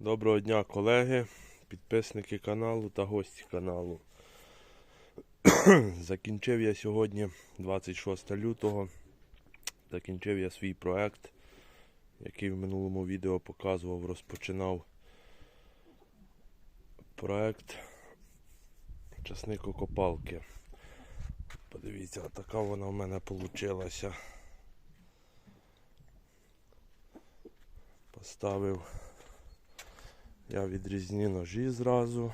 Доброго дня, колеги, підписники каналу та гості каналу. Закінчив я сьогодні, 26 лютого, закінчив я свій проект, який в минулому відео показував, розпочинав проект часникокопалки. Подивіться, така вона в мене вийшла. Поставив я відрізні ножі зразу.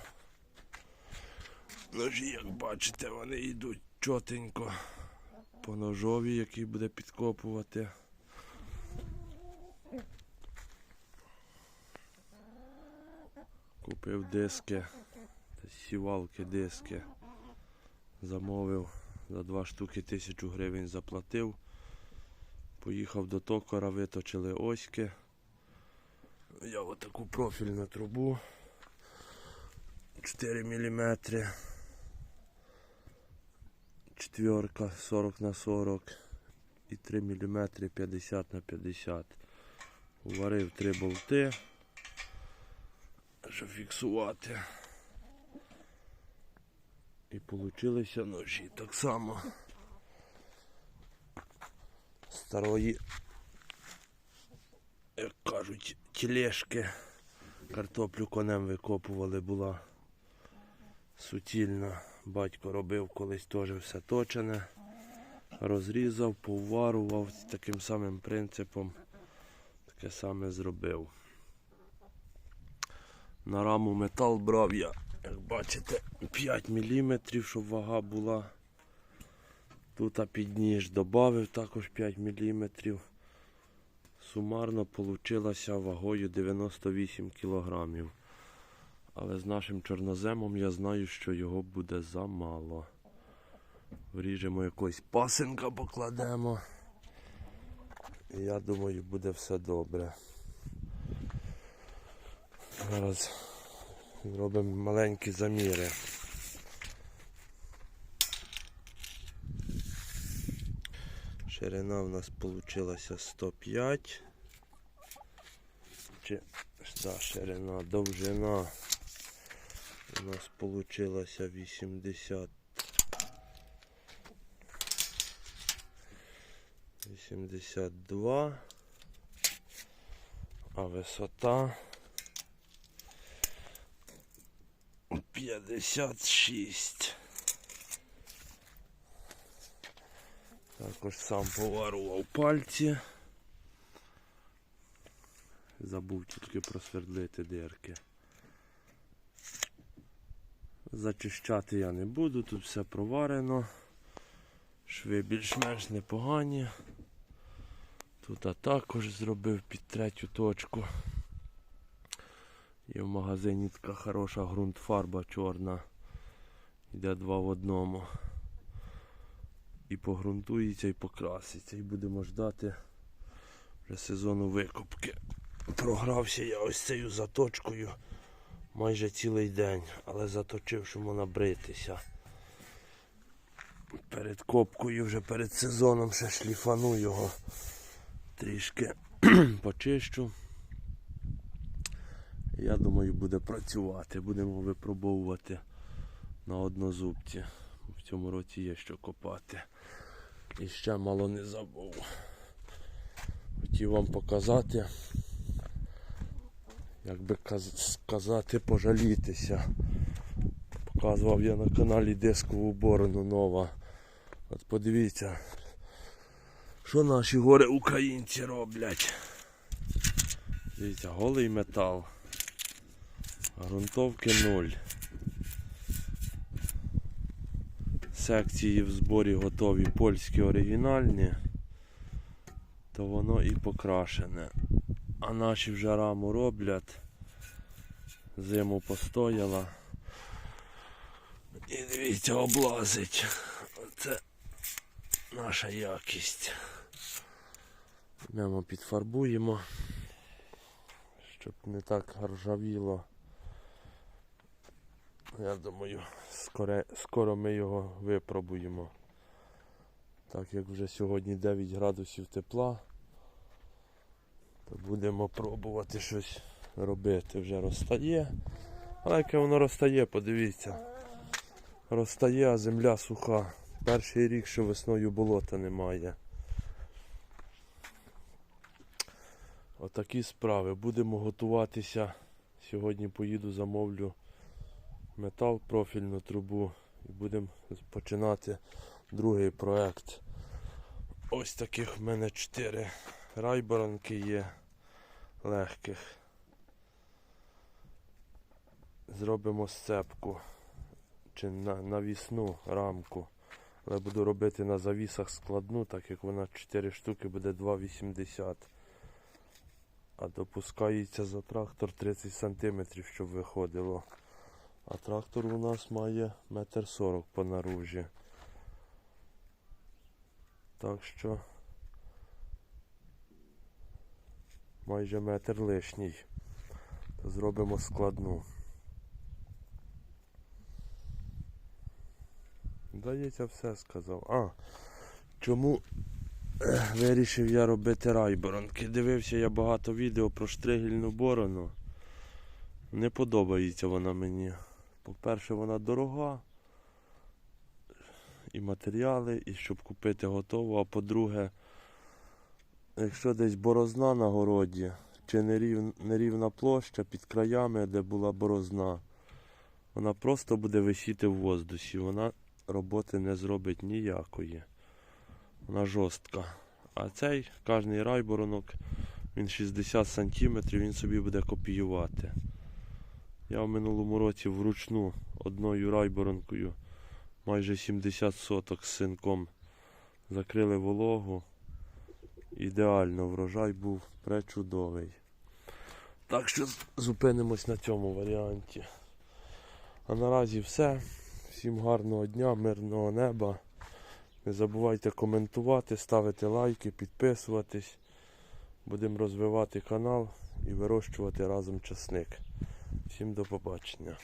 Ножі, як бачите, вони йдуть чотенько по ножові, який буде підкопувати. Купив диски, сівалки диски. Замовив за два штуки тисячу гривень заплатив. Поїхав до токара, виточили оськи. Я отаку профільну трубу 4 мм. Четверка 40 на 40 і 3 мм 50 на 50. Уварив три болти, щоб фіксувати. І получилися ножі так само. Старої як кажуть, тілешки. Картоплю конем викопували, була суцільна. Батько робив колись теж все точене. Розрізав, поварував таким самим принципом. Таке саме зробив. На раму метал брав я, як бачите, 5 мм, щоб вага була. Тут під ніж додав також 5 мм. Сумарно получилася вагою 98 кілограмів. Але з нашим чорноземом я знаю, що його буде замало. Вріжемо якось пасенка покладемо. І я думаю, буде все добре. Зараз робимо маленькі заміри. Ширина в нас получилася 105. Чи та ширина, довжина у нас получилася 80. 82, а висота 56. Також сам поварував пальці. Забув тільки просвердлити дирки. Зачищати я не буду, тут все проварено. Шви більш-менш непогані. Тут а також зробив під третю точку. Є в магазині така хороша ґрунтфарба чорна. Йде два в одному і погрунтується, і покраситься. І будемо ждати вже сезону викупки. Програвся я ось цією заточкою майже цілий день, але заточив, що можна бритися. Перед копкою вже перед сезоном ще шліфану його трішки почищу. Я думаю, буде працювати. Будемо випробовувати на однозубці. В цьому році є що копати. І ще мало не забув. Хотів вам показати, як би сказати, пожалітися. Показував я на каналі дискову борону нова. От подивіться, що наші гори українці роблять. Дивіться, голий метал. Грунтовки нуль. Секції в зборі готові польські оригінальні, то воно і покрашене. А наші вже раму роблять. Зиму постояла. І дивіться, облазить. Оце наша якість. Ми підфарбуємо, щоб не так ржавіло. Я думаю, скоро, скоро ми його випробуємо. Так як вже сьогодні 9 градусів тепла, то будемо пробувати щось робити. Вже розтає. Але яке воно розтає, подивіться. Розтає, а земля суха. Перший рік, що весною болота немає. Отакі справи. Будемо готуватися. Сьогодні поїду, замовлю метал, профільну трубу і будемо починати другий проект. Ось таких в мене чотири райборонки є легких. Зробимо сцепку чи на, навісну рамку. Але буду робити на завісах складну, так як вона 4 штуки буде 2,80. А допускається за трактор 30 см, щоб виходило. А трактор у нас має 1,40 м по наружі. Так що майже метр лишній. Зробимо складну. Здається, все сказав. А, чому вирішив я робити райборонки? Дивився я багато відео про штригельну борону. Не подобається вона мені. По-перше, вона дорога. І матеріали, і щоб купити готово. А по-друге, якщо десь борозна на городі, чи нерів, нерівна площа під краями, де була борозна, вона просто буде висіти в воздусі. Вона роботи не зробить ніякої. Вона жорстка. А цей кожний райборонок, він 60 см, він собі буде копіювати. Я в минулому році вручну одною райборонкою майже 70 соток з синком закрили вологу. Ідеально, врожай був пречудовий. Так що зупинимось на цьому варіанті. А наразі все. Всім гарного дня, мирного неба. Не забувайте коментувати, ставити лайки, підписуватись. Будемо розвивати канал і вирощувати разом часник. Всім до побачення.